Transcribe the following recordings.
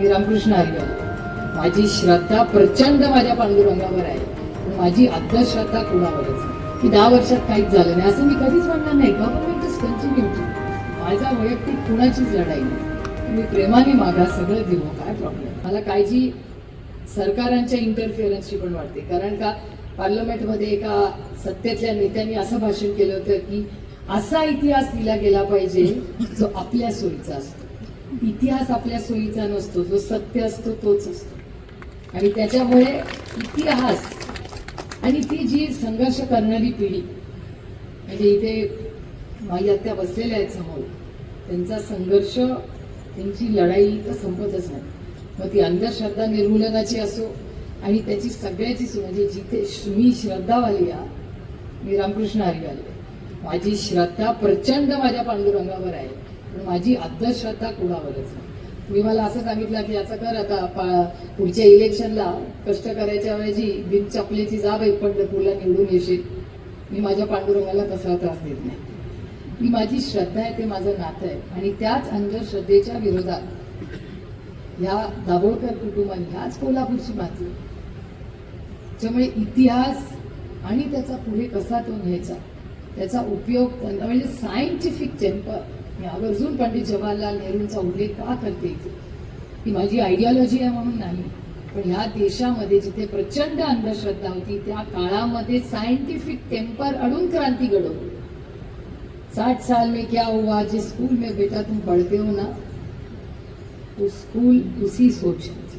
मी रामकृष्ण हरिवाल माझी श्रद्धा प्रचंड माझ्या पांडुरंगावर आहे. माझी अंधश्रद्धा कुणावरच? की दहा वर्षात काहीच झालं नाही असं मी कधीच म्हणणार नाही. गव्हर्नमेंट इज कंटिन्युटी माझा वैयक्तिक कुणाचीच लढाई नाही. तुम्ही प्रेमाने मागा सगळं देऊ काय प्रॉब्लेम मला काळजी सरकारांच्या इंटरफिअरन्सची पण वाटते. कारण का पार्लमेंटमध्ये एका सत्तेतल्या नेत्यांनी असं भाषण केलं होतं की असा इतिहास दिला गेला पाहिजे जो आपल्या सोयीचा असतो. इतिहास आपल्या सोयीचा नसतो जो सत्य असतो तोच असतो. आणि त्याच्यामुळे इतिहास आणि ती जी संघर्ष करणारी पिढी म्हणजे इथे माझी आत्या बसलेल्या आहेत समोर त्यांचा संघर्ष त्यांची लढाई तर संपतच नाही. मग ती अंधश्रद्धा निर्मूलनाची असो आणि त्याची सगळ्याची म्हणजे जिथे मी श्रद्धावाली आहे मी रामकृष्ण हरिवाली माझी श्रद्धा प्रचंड माझ्या पांडुरंगावर आहे. पण माझी अंधश्रद्धा कुणावरच नाही. मी मला असं सांगितलं की याचं कर आता पा- पुढच्या इलेक्शनला कष्ट करायच्या ऐवजी बिन चपलेची आहे पण तुला निवडून येशील. मी माझ्या पांडुरंगाला तसा त्रास देत नाही. ही माझी श्रद्धा आहे ते माझं नातं आहे. आणि त्याच अंधश्रद्धेच्या विरोधात ह्या दाभोळकर कुटुंबाने ह्याच कोल्हापूरची माती. त्यामुळे इतिहास आणि त्याचा पुढे कसा तो न्यायचा त्याचा उपयोग म्हणजे सायंटिफिक टेम्पर मी आवर्जून पंडित जवाहरलाल नेहरूंचा उल्लेख का करते? ती ही माझी आयडियॉलॉजी आहे म्हणून नाही. पण ह्या देशामध्ये जिथे प्रचंड अंधश्रद्धा होती त्या काळामध्ये सायंटिफिक टेम्पर अडून क्रांती घडवली. साठ साल में क्या हुआ? जिस स्कूल में बेटा तुम पढ़ते हो ना तो स्कूल उसी सोच तर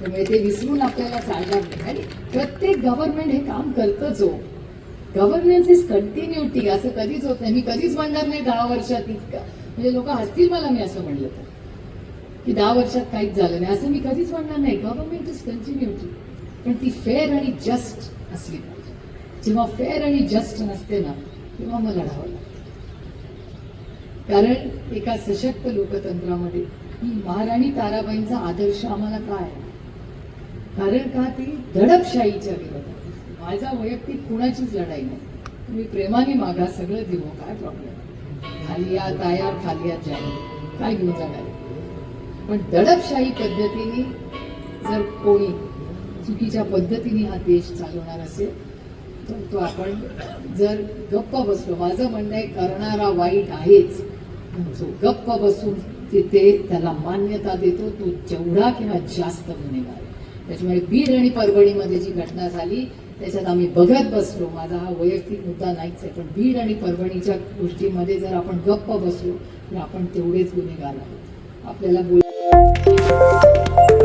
त्यामुळे ते विसरून आपल्याला चालणार नाही. प्रत्येक गव्हर्नमेंट हे काम करतच हो. गव्हर्नन्स इज कंटिन्युटी असं कधीच होत नाही. मी कधीच म्हणणार नाही दहा वर्षात इतकं. म्हणजे लोक हसतील मला मी असं म्हणलं तर. की दहा वर्षात काहीच झालं नाही. असं मी कधीच म्हणणार नाही. गव्हर्नमेंट इज कंटिन्युटी पण ती फेअर आणि जस्ट असली पाहिजे. जेव्हा फेअर आणि जस्ट नसते ना तेव्हा मग लढावं लागतं. कारण एका सशक्त लोकतंत्रामध्ये ही महाराणी ताराबाईंचा आदर्श आम्हाला काय आहे? कारण का ती दडपशाहीच्या विरोधात? माझा वैयक्तिक कुणाचीच लढाई नाही. तुम्ही प्रेमाने मागा सगळं देऊ काय प्रॉब्लेम खालिया ताया खाली जाय काय घेऊन जाणार? पण दडपशाही पद्धतीने जर कोणी चुकीच्या पद्धतीने हा देश चालवणार असेल तर तो आपण जर गप्प बसलो माझं म्हणणं आहे करणारा वाईट आहेच. जो गप्प बसून तिथे त्याला मान्यता देतो तो जेवढा किंवा जास्त गुन्हेगार त्याच्यामुळे बीड आणि परभणीमध्ये जी घटना झाली त्याच्यात आम्ही बघत बसलो. माझा हा वैयक्तिक मुद्दा नाहीच आहे पण बीड आणि परभणीच्या गोष्टीमध्ये जर आपण गप्प बसलो तर आपण तेवढेच गुन्हेगार आहोत. आपल्याला बोला